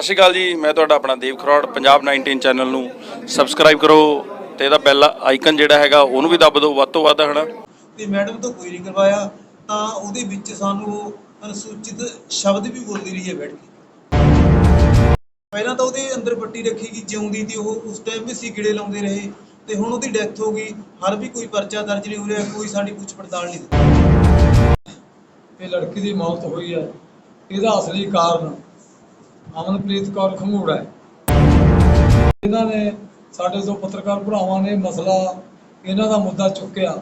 ਸਤਿ ਸ਼੍ਰੀ ਅਕਾਲ ਜੀ ਮੈਂ ਤੁਹਾਡਾ ਆਪਣਾ ਦੇਵ ਖਰੋੜ ਪੰਜਾਬ 19 ਚੈਨਲ ਨੂੰ ਸਬਸਕ੍ਰਾਈਬ ਕਰੋ ਤੇ ਇਹਦਾ ਬੈਲ ਆਈਕਨ ਜਿਹੜਾ ਹੈਗਾ ਉਹਨੂੰ ਵੀ ਦੱਬ ਦਿਓ ਵੱਧ ਤੋਂ ਵੱਧ ਹਨਾ। ਤੇ ਮੈਡਮ ਤੋਂ ਕੋਈ ਨਹੀਂ ਕਰਵਾਇਆ ਤਾਂ ਉਹਦੇ ਵਿੱਚ ਸਾਨੂੰ ਅਨੁਸੂਚਿਤ ਸ਼ਬਦ ਵੀ ਬੋਲਦੀ ਰਹੀ ਹੈ ਬੈਠ ਕੇ। ਪਹਿਲਾਂ ਤਾਂ ਉਹਦੇ ਅੰਦਰ ਪੱਟੀ ਰੱਖੀ ਗਈ ਜਿਉਂਦੀ ਤੇ ਉਹ ਉਸ ਟਾਈਮ ਵੀ ਸੀ ਗਿੜੇ ਲਾਉਂਦੇ ਰਹੇ ਤੇ ਹੁਣ ਉਹਦੀ ਡੈਥ ਹੋ ਗਈ ਹਰ ਵੀ ਕੋਈ ਪਰਚਾ ਦਰਜ ਨਹੀਂ ਹੋ ਰਿਹਾ ਕੋਈ ਸਾਡੀ ਪੁੱਛ ਪੜਤਾਲ ਨਹੀਂ। ਦਿੱਤੀ ਇਹ ਲੜਕੀ ਦੀ ਮੌਤ ਹੋਈ ਹੈ ਇਹਦਾ ਅਸਲੀ ਕਾਰਨ ਅਮਨਪ੍ਰੀਤ ਕੌਰ ਖੰਗੂੜਾ ਇਹਨਾਂ ਨੇ ਸਾਡੇ ਤੋਂ ਪੱਤਰਕਾਰ ਭਰਾਵਾਂ ਨੇ ਮਸਲਾ ਇਹਨਾਂ ਦਾ ਮੁੱਦਾ ਚੁੱਕਿਆ,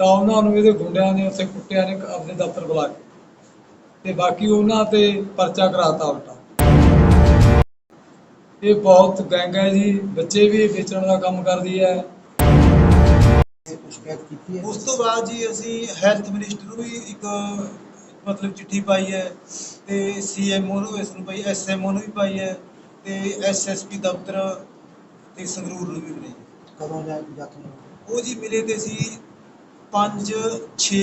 ਤਾਂ ਉਹਨਾਂ ਨੂੰ ਇਹਦੇ ਗੁੰਡਿਆਂ ਨੇ ਉੱਥੇ ਕੁੱਟਿਆ ਨੇ ਆਪਣੇ ਦਫ਼ਤਰ ਬੁਲਾ ਕੇ ਤੇ ਬਾਕੀ ਉਹਨਾਂ ਤੇ ਪਰਚਾ ਕਰਾਤਾ ਉਲਟਾ। ਇਹ ਬਹੁਤ ਗੈਂਗ ਹੈ ਜੀ, ਬੱਚੇ ਵੀ ਵੇਚਣ ਦਾ ਕੰਮ ਕਰਦੀ ਹੈ। ਹੈ ਉਸ ਤੋਂ ਬਾਅਦ ਜੀ ਅਸੀਂ ਹੈਲਥ ਮਿਨਿਸਟਰ ਨੂੰ ਵੀ ਇੱਕ ਮਤਲਬ ਚਿੱਠੀ ਪਾਈ ਹੈ ਤੇ ਸੀਐਮਓ ਨੂੰ ਇਸ ਨੂੰ ਪਾਈ ਐਸਐਮਓ ਨੂੰ ਵੀ ਪਾਈ ਹੈ ਤੇ ਐਸਐਸਪੀ ਦਫ਼ਤਰ ਤੇ ਸੰਗਰੂਰ ਨੂੰ ਵੀ ਮਿਲੀ ਕਦੋਂ ਜਾ ਜਖਮ ਉਹ ਜੀ ਮਿਲੇ ਤੇ ਸੀ 5 6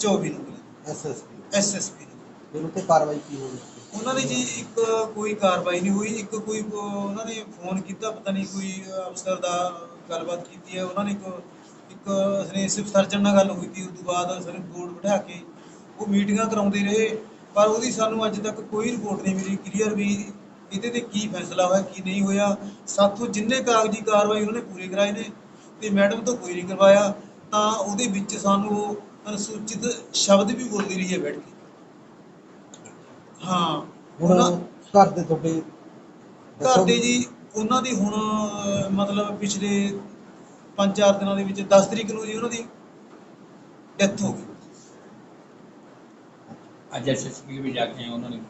24 ਨੂੰ ਮਿਲੇ। ਐਸਐਸਪੀ ਐਸਐਸਪੀ ਨੂੰ। ਉੱਤੇ ਕਾਰਵਾਈ ਕੀ ਹੋਈ? ਉਹਨਾਂ ਦੀ ਜੀ ਇੱਕ ਕੋਈ ਕਾਰਵਾਈ ਨਹੀਂ ਹੋਈ ਇੱਕ ਕੋਈ ਉਹਨਾਂ ਨੇ ਫੋਨ ਕੀਤਾ ਪਤਾ ਨਹੀਂ ਕੋਈ ਅਫਸਰ ਦਾ ਗੱਲਬਾਤ ਕੀਤੀ ਹੈ। ਉਹਨਾਂ ਨੇ ਇੱਕ ਇੱਕ ਸਿਰਫ ਸਰਜਨ ਨਾਲ ਗੱਲ ਹੋਈ ਸੀ ਉਸ ਤੋਂ ਬਾਅਦ ਅਸਨੇ ਬੋਰਡ ਬਿਠਾ ਕੇ ਉਹ ਮੀਟਿੰਗਾਂ ਕਰਾਉਂਦੇ ਰਹੇ ਪਰ ਉਹਦੀ ਸਾਨੂੰ ਅੱਜ ਤੱਕ ਕੋਈ ਰਿਪੋਰਟ ਨਹੀਂ ਮਿਲੀ ਕਲੀਅਰ ਵੀ ਇਹਦੇ ਤੇ ਕੀ ਫੈਸਲਾ ਹੋਇਆ ਕੀ ਨਹੀਂ ਹੋਇਆ। ਸਾਥੋਂ ਜਿੰਨੇ ਕਾਗਜ਼ੀ ਕਾਰਵਾਈ ਉਹਨਾਂ ਨੇ ਪੂਰੇ ਕਰਾਏ ਨੇ ਤੇ ਮੈਡਮ ਤੋਂ ਕੋਈ ਨਹੀਂ ਕਰਵਾਇਆ ਤਾਂ ਉਹਦੇ ਵਿੱਚ ਸਾਨੂੰ ਉਹ ਅਨੁਸੂਚਿਤ ਸ਼ਬਦ ਵੀ ਬੋਲਦੀ ਰਹੀ ਹੈ ਬੈਠ ਕੇ। ਹਾਂ ਹੁਣ ਘਰ ਦੇ ਤੁਹਾਡੇ ਘਰ ਦੇ ਜੀ ਉਹਨਾਂ ਦੀ ਹੁਣ ਮਤਲਬ ਪਿਛਲੇ 5-4 ਦਿਨਾਂ ਦੇ ਵਿੱਚ 10 ਤਰੀਕ ਨੂੰ ਜੀ ਉਹਨਾਂ ਦੀ ਡੈਥ ਹੋ ਗਈ। ਅੱਜ ਐਸਐਸਪੀ ਵੀ ਜਾ ਕੇ ਆਏ ਉਹਨਾਂ ਨੇ।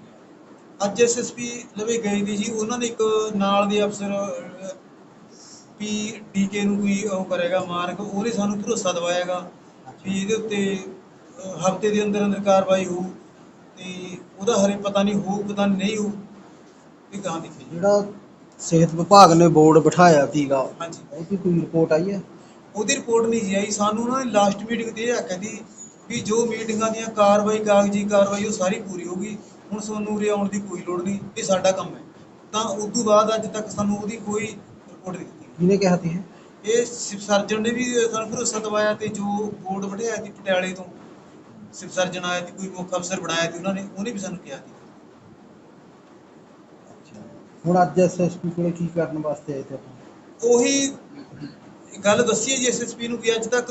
ਅੱਜ ਐਸਐਸਪੀ ਲਵੇ ਗਏ ਦੀ ਜੀ ਉਹਨਾਂ ਨੇ ਇੱਕ ਨਾਲ ਦੇ ਅਫਸਰ ਪੀ ਡੀਕੇ ਨੂੰ ਕੋਈ ਉਹ ਕਰੇਗਾ ਮਾਰਕ ਉਹਨੇ ਸਾਨੂੰ ਭਰੋਸਾ ਦਵਾਇਆਗਾ ਵੀ ਇਹਦੇ ਉੱਤੇ ਹਫ਼ਤੇ ਦੇ ਅੰਦਰ ਅੰਦਰ ਕਾਰਵਾਈ ਹੋਊ ਤੇ ਉਹਦਾ ਹਰੇ ਪਤਾ ਨਹੀਂ ਹੋਊ ਪਤਾ ਨਹੀਂ ਹੋਊ ਇਹ ਕਹਾਂ ਦੇਖੀ ਜਿਹੜਾ ਸਿਹਤ ਵਿਭਾਗ ਨੇ ਬੋਰਡ ਬਿਠਾਇਆ ਸੀਗਾ ਹਾਂਜੀ। ਉਹਦੀ ਕੋਈ ਰਿਪੋਰਟ ਆਈ ਹੈ? ਉਹਦੀ ਰਿਪੋਰਟ ਨਹੀਂ ਜੀ ਆਈ ਸਾਨੂੰ ਉਹਨਾਂ ਨੇ ਲਾਸਟ ਮੀਟਿੰਗ ਤੇ ਇਹ ਆਖਿਆ ਸੀ ਵੀ ਜੋ ਮੀਟਿੰਗਾਂ ਦੀਆਂ ਕਾਰਵਾਈ ਕਾਗਜ਼ੀ ਕਾਰਵਾਈ ਉਹ ਸਾਰੀ ਪੂਰੀ ਹੋ ਗਈ ਹੁਣ ਸਾਨੂੰ ਉਰੇ ਆਉਣ ਦੀ ਕੋਈ ਲੋੜ ਨਹੀਂ ਇਹ ਸਾਡਾ ਕੰਮ ਹੈ। ਤਾਂ ਉਸ ਤੋਂ ਬਾਅਦ ਅੱਜ ਤੱਕ ਸਾਨੂੰ ਉਹਦੀ ਕੋਈ ਰਿਪੋਰਟ ਨਹੀਂ ਦਿੱਤੀ। ਕਿਹਨੇ ਕਿਹਾ ਸੀ ਇਹ? ਇਹ ਸਿਵ ਸਰਜਨ ਨੇ ਵੀ ਸਾਨੂੰ ਭਰੋਸਾ ਦਵਾਇਆ ਤੇ ਜੋ ਬੋਰਡ ਬਿਠਾਇਆ ਸੀ ਪਟਿਆਲੇ ਤੋਂ ਸਿਵ ਸਰਜਨ ਆਇਆ ਸੀ ਕੋਈ ਮੁੱਖ ਅਫਸਰ ਬਣਾਇਆ ਸੀ ਉਹਨਾਂ ਨੇ ਉਹਨੇ ਵੀ ਸਾਨੂੰ ਕਿਹਾ ਸੀ। ਹੁਣ ਅੱਜ ਐਸਐਸਪੀ ਕੋਲੇ ਕੀ ਕਰਨ ਵਾਸਤੇ ਆਏ ਤੇ ਆਪਾਂ? ਉਹੀ ਗੱਲ ਦੱਸੀ ਹੈ ਜੀ ਐਸਐਸਪੀ ਨੂੰ ਕਿ ਅੱਜ ਤੱਕ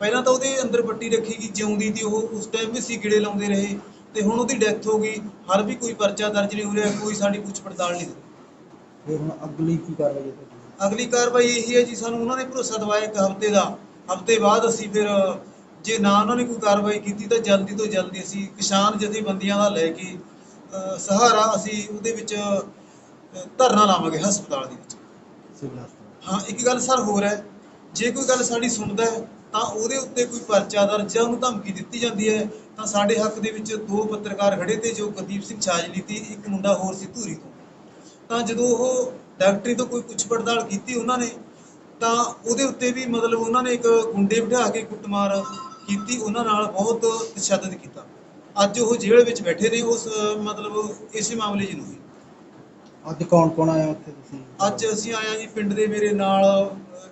ਪਹਿਲਾਂ ਤਾਂ ਉਹਦੇ ਅੰਦਰ ਪੱਟੀ ਰੱਖੀ ਗਈ ਜਿਉਂਦੀ ਤੇ ਉਹ ਉਸ ਟਾਈਮ ਵੀ ਸੀ ਗਿੜੇ ਲਾਉਂਦੇ ਰਹੇ ਤੇ ਹੁਣ ਉਹਦੀ ਡੈਥ ਹੋ ਗਈ ਹਰ ਵੀ ਕੋਈ ਪਰਚਾ ਦਰਜ ਨਹੀਂ ਹੋ ਰਿਹਾ ਕੋਈ ਸਾਡੀ ਪੁੱਛ ਪੜਤਾਲ ਨਹੀਂ ਫਿਰ ਹੁਣ ਅਗਲੀ ਕੀ ਕਾਰਵਾਈ ਹੈ ਤੁਹਾਡੀ? ਅਗਲੀ ਕਾਰਵਾਈ ਇਹੀ ਹੈ ਜੀ ਸਾਨੂੰ ਉਹਨਾਂ ਨੇ ਭਰੋਸਾ ਦਵਾਇਆ ਇੱਕ ਹਫ਼ਤੇ ਦਾ। ਹਫ਼ਤੇ ਬਾਅਦ ਅਸੀਂ ਫਿਰ ਜੇ ਨਾ ਉਹਨਾਂ ਨੇ ਕੋਈ ਕਾਰਵਾਈ ਕੀਤੀ ਤਾਂ ਜਲਦੀ ਤੋਂ ਜਲਦੀ ਅਸੀਂ ਕਿਸਾਨ ਜਥੇਬੰਦੀਆਂ ਦਾ ਲੈ ਕੇ ਅ, ਸਹਾਰਾ ਅਸੀਂ ਉਹਦੇ ਵਿੱਚ ਅ, ਧਰਨਾ ਲਾਵਾਂਗੇ ਹਸਪਤਾਲ ਦੇ ਵਿੱਚ। ਸਿਵਲ ਹਸਪਤਾਲ। ਹਾਂ ਇੱਕ ਗੱਲ ਸਰ ਹੋਰ ਹੈ ਜੇ ਕੋਈ ਗੱਲ ਸਾਡੀ ਸੁਣਦਾ ਹੈ ਤਾਂ ਉਹਦੇ ਉੱਤੇ ਕੋਈ ਪਰਚਾ ਦਰਜ ਜਾਂ ਉਹਨੂੰ ਧਮਕੀ ਦਿੱਤੀ ਜਾਂਦੀ ਹੈ। ਤਾਂ ਸਾਡੇ ਹੱਕ ਦੇ ਵਿੱਚ ਦੋ ਪੱਤਰਕਾਰ ਖੜੇ ਤੇ ਜੋ ਗੁਰਦੀਪ ਸਿੰਘ ਛਾਜਲੀ ਤੇ ਇੱਕ ਮੁੰਡਾ ਹੋਰ ਸੀ ਧੂਰੀ ਤੋਂ। ਤਾਂ ਜਦੋਂ ਉਹ ਡਾਕਟਰੀ ਤੋਂ ਕੋਈ ਪੁੱਛ ਪੜਤਾਲ ਕੀਤੀ ਉਹਨਾਂ ਨੇ ਤਾਂ ਉਹਦੇ ਉੱਤੇ ਵੀ ਮਤਲਬ ਉਹਨਾਂ ਨੇ ਇੱਕ ਗੁੰਡੇ ਬਿਠਾ ਕੇ ਕੁੱਟਮਾਰ ਕੀਤੀ ਉਹਨਾਂ ਨਾਲ ਬਹੁਤ ਤਸ਼ੱਦਦ ਕੀਤਾ। ਅੱਜ ਉਹ ਜੇਲ੍ਹ ਵਿੱਚ ਬੈਠੇ ਨੇ ਉਸ ਮਤਲਬ ਇਸੇ ਮਾਮਲੇ 'ਚ ਨੂੰ ਅੱਜ ਕੌਣ ਕੌਣ ਆਇਆ ਉੱਥੇ ਤੁਸੀਂ? ਅੱਜ ਅਸੀਂ ਹਾਂ ਜੀ ਪਿੰਡ ਦੇ ਮੇਰੇ ਨਾਲ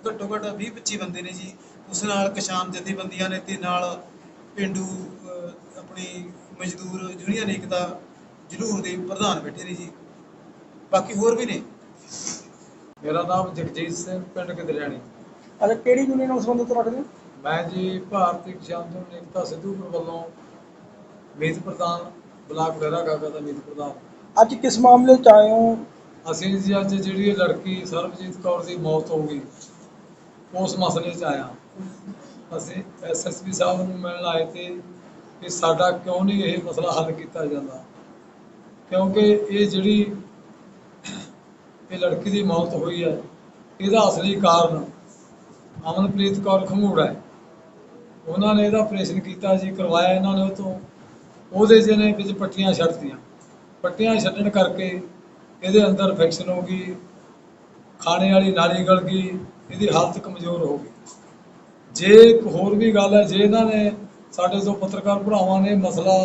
ਘੱਟੋ ਘੱਟ 20 25 ਬੰਦੇ ਨੇ ਜੀ। ਉਸ ਨਾਲ ਕਿਸਾਨ ਜਥੇਬੰਦੀਆਂ ਨੇ ਤੇ ਨਾਲ ਪਿੰਡੂ ਆਪਣੀ ਮਜ਼ਦੂਰ ਯੂਨੀਅਨ ਏਕਤਾ ਜਲੂਰ ਦੇ ਪ੍ਰਧਾਨ ਬੈਠੇ ਨੇ ਜੀ। ਬਾਕੀ ਹੋਰ ਵੀ ਨੇ? ਮੇਰਾ ਨਾਮ ਜਗਜੀਤ ਸਿੰਘ ਪਿੰਡ ਗਦਰਿਆਣੀ ਅੱਛਾ ਕਿਹੜੀ ਯੂਨੀਅਨ ਨਾਲ ਸੰਬੰਧਿਤ ਰੱਖਦੇ ਹੋ ਮੈਂ ਜੀ ਭਾਰਤੀ ਕਿਸਾਨ ਯੂਨੀਅਨ ਏਕਤਾ ਸਿੱਧੂਪੁਰ ਵੱਲੋਂ ਮੀਤ ਪ੍ਰਧਾਨ ਬਲਾਕ ਡੇਰਾ ਗਾਗਾ ਦਾ ਮੀਤ ਪ੍ਰਧਾਨ। ਅੱਜ ਕਿਸ ਮਾਮਲੇ ਚ ਆਏ ਹੋ? ਅਸੀਂ ਜੀ ਅੱਜ ਜਿਹੜੀ ਇਹ ਲੜਕੀ ਸਰਬਜੀਤ ਕੌਰ ਦੀ ਮੌਤ ਹੋ ਗਈ। ਉਸ ਮਸਲੇ 'ਚ ਆਇਆ। ਅਸੀਂ ਐਸਐਸਪੀ ਸਾਹਿਬ ਨੂੰ ਮਿਲਣ ਆਏ ਤੇ ਕਿ ਸਾਡਾ ਕਿਉਂ ਨਹੀਂ ਇਹ ਮਸਲਾ ਹੱਲ ਕੀਤਾ ਜਾਂਦਾ? ਕਿਉਂਕਿ ਇਹ ਜਿਹੜੀ ਇਹ ਲੜਕੀ ਦੀ ਮੌਤ ਹੋਈ ਹੈ, ਇਹਦਾ ਅਸਲੀ ਕਾਰਨ ਅਮਨਪ੍ਰੀਤ ਕੌਰ ਖੰਗੂੜਾ ਹੈ। ਉਹਨਾਂ ਨੇ ਇਹਦਾ ਆਪਰੇਸ਼ਨ ਕੀਤਾ ਜੀ, ਕਰਵਾਇਆ ਇਹਨਾਂ ਨੇ ਉਹ ਤੋਂ ਉਹਦੇ ਜਿਹਨੇ ਵਿੱਚ ਪੱਟੀਆਂ ਛੱਡਤੀਆਂ ਪੱਟੀਆਂ ਛੱਡਣ ਕਰਕੇ ਇਹਦੇ ਅੰਦਰ ਇਨਫੈਕਸ਼ਨ ਹੋ ਗਈ, ਖਾਣੇ ਵਾਲੀ ਨਾਲੀ ਗਲ ਗਈ ਇਹਦੀ ਹਾਲਤ ਕਮਜ਼ੋਰ ਹੋ ਗਈ। ਜੇ ਇੱਕ ਹੋਰ ਵੀ ਗੱਲ ਹੈ, ਜੇ ਇਹਨਾਂ ਨੇ ਸਾਡੇ ਤੋਂ ਪੱਤਰਕਾਰ ਭਰਾਵਾਂ ਨੇ ਮਸਲਾ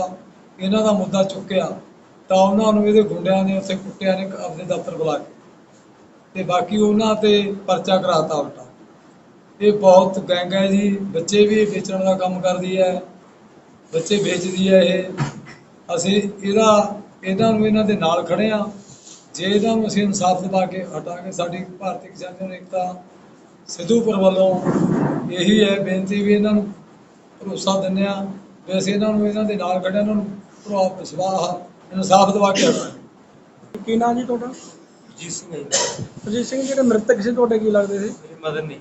ਇਹਨਾਂ ਦਾ ਮੁੱਦਾ ਚੁੱਕਿਆ, ਤਾਂ ਉਹਨਾਂ ਨੂੰ ਇਹਦੇ ਗੁੰਡਿਆਂ ਨੇ ਉੱਥੇ ਕੁੱਟਿਆ ਨੇ ਆਪਣੇ ਦਫ਼ਤਰ ਬੁਲਾ ਕੇ ਤੇ ਬਾਕੀ ਉਹਨਾਂ ਤੇ ਪਰਚਾ ਕਰਾਤਾ ਉਲਟਾ। ਇਹ ਬਹੁਤ ਗੈਂਗ ਹੈ ਜੀ, ਬੱਚੇ ਵੀ ਵੇਚਣ ਦਾ ਕੰਮ ਕਰਦੀ ਹੈ, ਬੱਚੇ ਵੇਚਦੀ ਹੈ ਇਹ। ਅਸੀਂ ਇਹਦਾ, ਇਹਨਾਂ ਨੂੰ ਇਹਨਾਂ ਦੇ ਨਾਲ ਖੜੇ ਆ ਜੇ ਇਹਨਾਂ ਨੂੰ ਅਸੀਂ ਇਨਸਾਫ ਦਿਵਾ ਕੇ ਹਟਾਂਗੇ, ਸਾਡੀ ਭਾਰਤੀ ਕਿਸਾਨ ਜਨ ਏਕਤਾ ਸਿੱਧੂਪੁਰ ਵੱਲੋਂ ਇਹੀ ਹੈ ਬੇਨਤੀ ਵੀ ਇਹਨਾਂ ਨੂੰ ਭਰੋਸਾ ਦਿੰਦੇ ਆ ਵੀ ਅਸੀਂ ਇਹਨਾਂ ਨੂੰ ਇਹਨਾਂ ਦੇ ਨਾਲ ਖੜੇ ਇਹਨਾਂ ਨੂੰ ਭਰੋ ਵਿਸ਼ਵਾਸ ਇਨਸਾਫ ਦਿਵਾ ਕੇ ਕੀ ਨਾਂ ਜੀ ਤੁਹਾਡਾ? ਜੀ ਸਿੰਘ ਹੈ ਜੀ, ਅਜੀਤ ਸਿੰਘ ਜਿਹੜੇ ਮ੍ਰਿਤਕ ਸੀ ਤੁਹਾਡੇ ਕੀ ਲੱਗਦੇ ਸੀ? ਮੇਰੇ ਮਦਰ ਨੇ।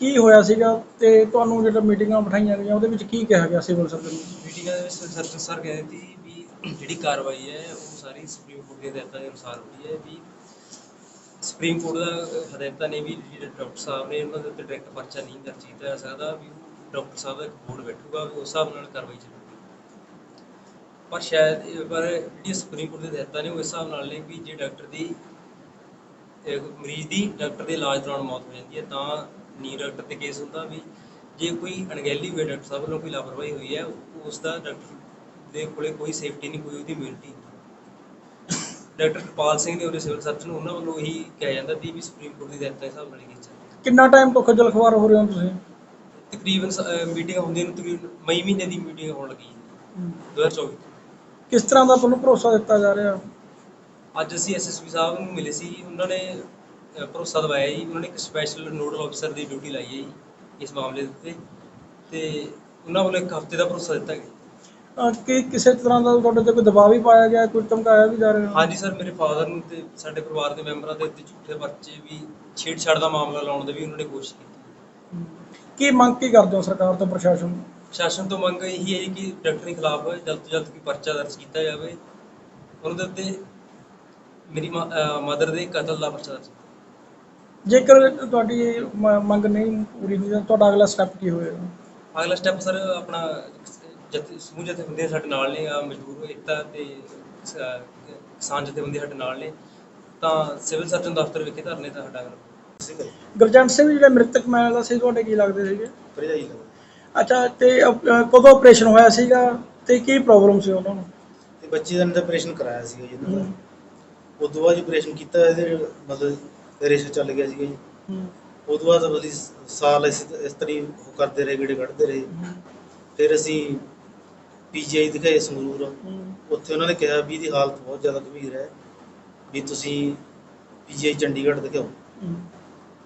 ਕੀ ਹੋਇਆ ਸੀਗਾ ਤੇ ਤੁਹਾਨੂੰ ਜਿਹੜਾ ਮੀਟਿੰਗਾਂ ਬਿਠਾਈਆਂ ਗਈਆਂ ਉਹਦੇ ਵਿੱਚ ਕੀ ਕਿਹਾ ਗਿਆ ਸਿਵਲ ਸਰਜਨ ਨੂੰ? ਮੀਟਿੰਗਾਂ ਦੇ ਵਿੱਚ ਸਰਜਨ ਸਰ ਕਹਿੰਦੇ ਸੀ ਵੀ ਜਿਹੜੀ ਕਾਰਵਾਈ ਹੈ ਉਹ ਸਾਰੀ ਸੁਪਰੀਮ ਕੋਰਟ ਦੇ ਹਦਾਇਤਾਂ ਦੇ ਅਨੁਸਾਰ ਹੋਈ ਹੈ ਵੀ ਸੁਪਰੀਮ ਕੋਰਟ ਦਾ ਹਦਾਇਤਾਂ ਨੇ ਵੀ ਜਿਹੜੇ ਡਾਕਟਰ ਸਾਹਿਬ ਨੇ ਉਹਨਾਂ ਦੇ ਉੱਤੇ ਡਾਇਰੈਕਟ ਪਰਚਾ ਨਹੀਂ ਦਰਜ ਕੀਤਾ ਜਾ ਸਕਦਾ, ਵੀ ਡਾਕਟਰ ਸਾਹਿਬ ਦਾ ਇੱਕ ਬੋਰਡ ਬੈਠੂਗਾ, ਵੀ ਉਸ ਹਿਸਾਬ ਨਾਲ ਕਾਰਵਾਈ ਚੱਲੂਗੀ। ਪਰ ਸ਼ਾਇਦ ਇਹ, ਪਰ ਜਿਹੜੀ ਸੁਪਰੀਮ ਕੋਰਟ ਦੇ ਹਦਾਇਤਾਂ ਨੇ, ਉਹ ਇਸ ਹਿਸਾਬ ਨਾਲ ਨੇ ਵੀ ਜੇ ਡਾਕਟਰ ਦੀ ਮਰੀਜ਼ ਦੀ ਡਾਕਟਰ ਦੇ ਇਲਾਜ ਦੌਰਾਨ ਮੌਤ ਹੋ ਜਾਂਦੀ ਹੈ, ਤਾਂ ਨੀ ਡਾਕਟਰ ਤੇ ਕੇਸ ਹੁੰਦਾ ਵੀ ਜੇ ਕੋਈ ਅਣਗਹਿਲੀ ਹੋਈ ਡਾਕਟਰ ਸਾਹਿਬ ਵੱਲੋਂ ਕੋਈ ਲਾਪਰਵਾਹੀ ਹੋਈ ਹੈ, ਉਸ ਦਾ ਡਾਕਟਰ ਦੇ ਕੋਲੇ ਕੋਈ ਸੇਫਟੀ ਨਹੀਂ, ਕੋਈ ਉਹਦੀ ਇਮਿਊਨਿਟੀ ਡਾਕਟਰ ਕਿਰਪਾਲ ਸਿੰਘ ਨੇ ਉਹਦੇ ਸਿਵਲ ਸਰਜਨ ਉਹਨਾਂ ਵੱਲੋਂ ਇਹੀ ਕਿਹਾ ਜਾਂਦਾ ਸੀ ਵੀ ਸੁਪਰੀਮ ਕੋਰਟ ਦੀ ਹਦਾਇਤਾਂ ਦੇ ਹਿਸਾਬ ਨਾਲ ਹੀ ਕਿੰਨਾ ਟਾਈਮ ਤੋਂ ਖੱਜਲ ਖਵਾਰ ਹੋ ਰਹੇ ਹੋ ਤੁਸੀਂ? ਤਕਰੀਬਨ ਮੀਟਿੰਗ ਹੁੰਦੀ ਨੂੰ ਤਕਰੀਬਨ ਮਈ ਮਹੀਨੇ ਦੀ ਮੀਟਿੰਗ ਹੋਣ ਲੱਗੀ ਹੈ। 2024 ਕਿਸ ਤਰ੍ਹਾਂ ਦਾ ਤੁਹਾਨੂੰ ਭਰੋਸਾ ਦਿੱਤਾ ਜਾ ਰਿਹਾ? ਅੱਜ ਅਸੀਂ ਐਸਐਸਪੀ ਸਾਹਿਬ ਨੂੰ ਮਿਲੇ ਸੀ ਉਹਨਾਂ ਨੇ ਭਰੋਸਾ ਦਿਵਾਇਆ ਜੀ ਉਹਨਾਂ ਨੇ ਇੱਕ ਸਪੈਸ਼ਲ ਨੋਡਲ ਅਫਸਰ ਦੀ ਡਿਊਟੀ ਲਾਈ ਹੈ ਜੀ ਇਸ ਮਾਮਲੇ ਦੇ ਉੱਤੇ। ਤੇ ਉਹਨਾਂ ਵੱਲੋਂ ਇੱਕ ਹਫ਼ਤੇ ਦਾ ਭਰੋਸਾ ਦਿੱਤਾ ਗਿਆ। ਕੀ ਕਿਸੇ ਤਰ੍ਹਾਂ ਦਾ ਤੁਹਾਡੇ ਤੇ ਕੋਈ ਦਬਾਅ ਵੀ ਪਾਇਆ ਗਿਆ ਕੋਈ ਧਮਕਾਇਆ ਵੀ ਜਾ ਰਿਹਾ? ਹਾਂਜੀ ਸਰ ਮੇਰੇ ਫਾਦਰ ਨੂੰ ਤੇ ਸਾਡੇ ਪਰਿਵਾਰ ਦੇ ਮੈਂਬਰਾਂ ਦੇ ਉੱਤੇ ਝੂਠੇ ਪਰਚੇ ਵੀ ਛੇੜਛਾੜ ਦਾ ਮਾਮਲਾ ਲਾਉਣ ਦੀ ਵੀ ਉਹਨਾਂ ਨੇ ਕੋਸ਼ਿਸ਼ ਕੀਤੀ। ਕੀ ਮੰਗ ਕੀ ਕਰਦੇ ਹੋ ਸਰਕਾਰ ਤੋਂ ਪ੍ਰਸ਼ਾਸਨ ਤੋਂ? ਸ਼ਾਸਨ ਤੋਂ ਮੰਗ ਇਹੀ ਹੈ ਕਿ ਡਾਕਟਰੀ ਖਿਲਾਫ ਜਲਦ ਤੋਂ ਜਲਦ ਕੋਈ ਪਰਚਾ ਦਰਜ ਕੀਤਾ ਜਾਵੇ। ਉਹਨਾਂ ਦੇ ਉੱਤੇ ਮੇਰੀ ਮਦਰ ਦੇ ਕਤਲ ਦਾ ਪਰਚਾ ਦਰਜ ਜੇਕਰ ਤੁਹਾਡੀ ਮੰਗ ਨਹੀਂ ਪੂਰੀ ਹੁੰਦੀ ਤਾਂ ਤੁਹਾਡਾ ਅਗਲਾ ਸਟੈਪ ਕੀ ਹੋਏਗਾ? ਅਗਲਾ ਸਟੈਪ ਸਰ ਆਪਣਾ ਜਥੇ ਸਮੂਹ ਜਥੇਬੰਦੀਆਂ ਸਾਡੇ ਨਾਲ ਨੇ ਆ ਮਜ਼ਦੂਰ ਏਕਤਾ ਤੇ ਕਿਸਾਨ ਜਥੇਬੰਦੀਆਂ ਸਾਡੇ ਨਾਲ ਨੇ। ਤਾਂ ਸਿਵਲ ਸਰਜਨ ਦਫ਼ਤਰ ਵਿਖੇ ਧਰਨੇ ਦਾ ਸਾਡਾ ਗੁਰਜੰਟ ਸਿੰਘ ਜਿਹੜੇ ਮ੍ਰਿਤਕ ਮਹਿਲਾ ਸੀ ਤੁਹਾਡੇ ਕੀ ਲੱਗਦੇ ਸੀਗੇ? ਭਰਜਾਈ ਅੱਛਾ ਤੇ ਕਦੋਂ ਆਪਰੇਸ਼ਨ ਹੋਇਆ ਸੀਗਾ ਤੇ ਕੀ ਪ੍ਰੋਬਲਮ ਸੀ ਉਹਨਾਂ ਨੂੰ? ਤੇ ਬੱਚੇ ਦਾ ਆਪਰੇਸ਼ਨ ਕਰਾਇਆ ਸੀਗਾ ਜੀ ਦਾ। ਉਸ ਤੋਂ ਬਾਅਦ ਆਪਰੇਸ਼ਨ ਕੀਤਾ ਇਹਦੇ ਮਤਲਬ ਰੇਸ਼ਾ ਚੱਲ ਗਿਆ ਸੀਗਾ ਜੀ। ਹੂੰ, ਉਸ ਤੋਂ ਬਾਅਦ ਬਲੀ ਸਾਲ ਇਸ ਉਹ ਕਰਦੇ ਰਹੇ ਗੇੜੇ ਕੱਢਦੇ ਰਹੇ। ਫਿਰ ਅਸੀਂ ਪੀਜੀਆਈ ਦਿਖਾਏ ਸੰਗਰੂਰ। ਉੱਥੇ ਉਹਨਾਂ ਨੇ ਕਿਹਾ ਵੀ ਇਹਦੀ ਹਾਲਤ ਬਹੁਤ ਜ਼ਿਆਦਾ ਗੰਭੀਰ ਹੈ ਵੀ ਤੁਸੀਂ ਪੀਜੀਆਈ ਚੰਡੀਗੜ੍ਹ ਦਿਖਾਓ।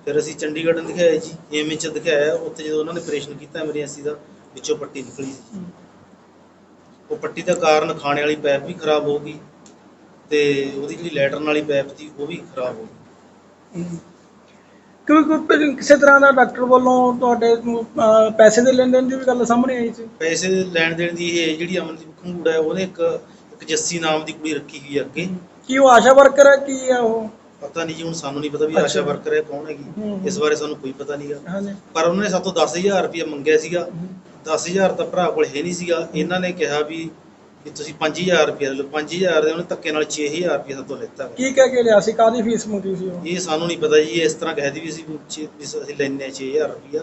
ਫਿਰ ਅਸੀਂ ਚੰਡੀਗੜ੍ਹ ਦਿਖਾਇਆ ਜੀ ਐਮਏ ਚ ਦਿਖਾਇਆ ਉੱਥੇ ਜਦੋਂ ਉਹਨਾਂ ਨੇ ਆਪਰੇਸ਼ਨ ਕੀਤਾ ਐਮਰਜੈਂਸੀ ਦਾ ਵਿੱਚੋਂ ਪੱਟੀ ਨਿਕਲੀ ਸੀ। ਉਹ ਪੱਟੀ ਦਾ ਕਾਰਨ ਖਾਣੇ ਵਾਲੀ ਪਾਈਪ ਵੀ ਖਰਾਬ ਹੋ ਗਈ ਤੇ ਉਹਦੀ ਜਿਹੜੀ ਲੈਟਰਨ ਵਾਲੀ ਪਾਈਪ ਸੀ ਉਹ ਵੀ ਖਰਾਬ ਹੋ ਗਈ। ਕਿਉਂਕਿ ਕਿਸੇ ਤਰ੍ਹਾਂ ਦਾ ਡਾਕਟਰ ਵੱਲੋਂ ਤੁਹਾਡੇ ਨੂੰ, ਅਹ, ਪੈਸੇ ਦੇ ਲੈਣ ਦੇਣ ਦੀ ਵੀ ਗੱਲ ਸਾਹਮਣੇ ਆਈ ਸੀ? ਪੈਸੇ ਲੈਣ ਦੇਣ ਦੀ ਇਹ ਜਿਹੜੀ ਅਮਨਦੀਪ ਖੰਗੂੜਾ ਹੈ ਉਹਨੇ ਇੱਕ ਇੱਕ ਜੱਸੀ ਨਾਮ ਦੀ ਕੁੜੀ ਰੱਖੀ ਹੋਈ ਹੈ ਅੱਗੇ। ਕੀ ਉਹ ਆਸ਼ਾ ਵਰਕਰ ਹੈ ਕੀ ਹੈ ਉਹ? ਪਤਾ ਨਹੀਂ ਜੀ ਹੁਣ ਸਾਨੂੰ ਨਹੀਂ ਪਤਾ ਵੀ ਅੱਛਾ। ਆਸ਼ਾ ਵਰਕਰ ਹੈ ਕੌਣ ਹੈਗੀ। ਇਸ ਬਾਰੇ ਸਾਨੂੰ ਕੋਈ ਪਤਾ ਨਹੀਂਗਾ ਹਾਂਜੀ। ਪਰ ਉਹਨਾਂ ਨੇ ਸਾਤੋਂ 10000 ਰੁਪਏ ਮੰਗਿਆ ਸੀਗਾ। 10000 ਤਾਂ ਭਰਾ ਕੋਲ ਹੈ ਨਹੀਂ ਸੀਗਾ। ਇਹਨਾਂ ਨੇ ਕਿਹਾ ਵੀ ਵੀ ਤੁਸੀਂ 5000 ਰੁਪਏ ਲਓ 5000 ਦੇ ਉਹਨੇ ਧੱਕੇ ਨਾਲ 6000 ਰੁਪਏ ਸਾਤੋਂ ਲਿੱਤਾ ਕੀ ਕਹਿ ਕੇ ਲਿਆ ਸੀ? ਕਾਦੀ ਫੀਸ ਮੰਗੀ ਸੀ ਉਹ? ਇਹ ਸਾਨੂੰ ਨਹੀਂ ਪਤਾ ਜੀ ਇਸ ਤਰ੍ਹਾਂ ਕਹਿਦੀ ਵੀ ਅਸੀਂ ਵੀ ਛੇ- ਵੀ ਅਸੀਂ ਲੈਣੇ 6000 ਰੁਪਇਆ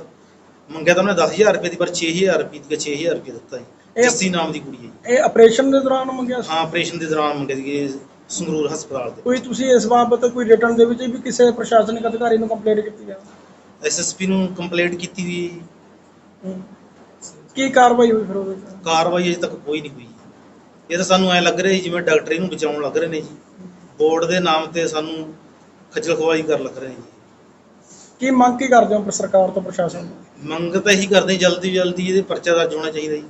ਮੰਗਿਆ ਤਾਂ ਉਹਨੇ 10000 ਰੁਪਏ ਦੀ ਪਰ 6000 ਰੁਪਏ ਦੀ 6000 ਰੁਪਏ ਦਿੱਤਾ ਜੀ। ਇਹ- ਜੱਸੀ ਨਾਮ ਦੀ ਕੁੜੀ ਹੈ ਜੀ। ਇਹ ਆਪਰੇਸ਼ਨ ਦੇ ਦੌਰਾਨ ਮੰਗਿਆ ਸੀ? ਹਾਂ ਆਪਰੇਸ਼ਨ ਦੇ ਦੌਰਾਨ ਮੰਗੇ ਸੀਗੇ ਸੰਗਰੂਰ ਹਸਪਤਾਲ ਦੇ। ਕੋਈ ਤੁਸੀਂ ਇਸ ਬਾਬਤ ਕੋਈ ਰਿਟਰਨ ਦੇ ਵਿੱਚ ਵੀ ਕਿਸੇ ਪ੍ਰਸ਼ਾਸਨਿਕ ਅਧਿਕਾਰੀ ਨੂੰ ਕੰਪਲੇਂਟ ਕੀਤੀ ਹੈ ਐਸਐਸਪੀ ਨੂੰ ਕੰਪਲੇਂਟ ਕੀਤੀ ਵੀ ਹੂੰ। ਕੀ ਕਾਰਵਾਈ ਹੋਈ ਫਿਰ ਉਹਦੇ ਤੇ ਕਾਰਵਾਈ ਅਜੇ ਤੱਕ ਕੋਈ ਨਹੀਂ ਹੋਈ। ਇਹ ਤਾਂ ਸਾਨੂੰ ਐ ਲੱਗ ਰਿਹਾ ਜੀ ਜਿਵੇਂ ਡਾਕਟਰ ਇਹਨੂੰ ਬਚਾਉਣ ਲੱਗ ਰਹੇ ਨੇ ਜੀ। ਬੋਰਡ ਦੇ ਨਾਮ ਤੇ ਸਾਨੂੰ ਖੱਜਲ ਖਵਾਈ ਕਰ ਲੱਗ ਰਹੇ ਨੇ ਜੀ। ਕੀ ਮੰਗ ਕੀ ਕਰਦੇ ਹੋ ਸਰਕਾਰ ਤੋਂ ਪ੍ਰਸ਼ਾਸਨ ਤੋਂ? ਮੰਗ ਤਾਂ ਇਹੀ ਕਰਦੇ ਜਲਦੀ ਜਲਦੀ ਇਹਦੇ ਪਰਚਾ ਦਰਜ ਹੋਣਾ ਚਾਹੀਦਾ ਜੀ।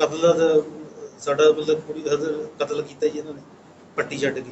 ਕਤਲ ਦਾ ਤਾਂ ਸਾਡਾ ਮਤਲਬ ਕੁੜੀ ਦਾ ਤਾਂ ਕਤਲ ਕੀਤਾ ਜੀ ਇਹਨਾਂ ਨੇ ਪੱਟੀ ਛੱਡ ਕੇ।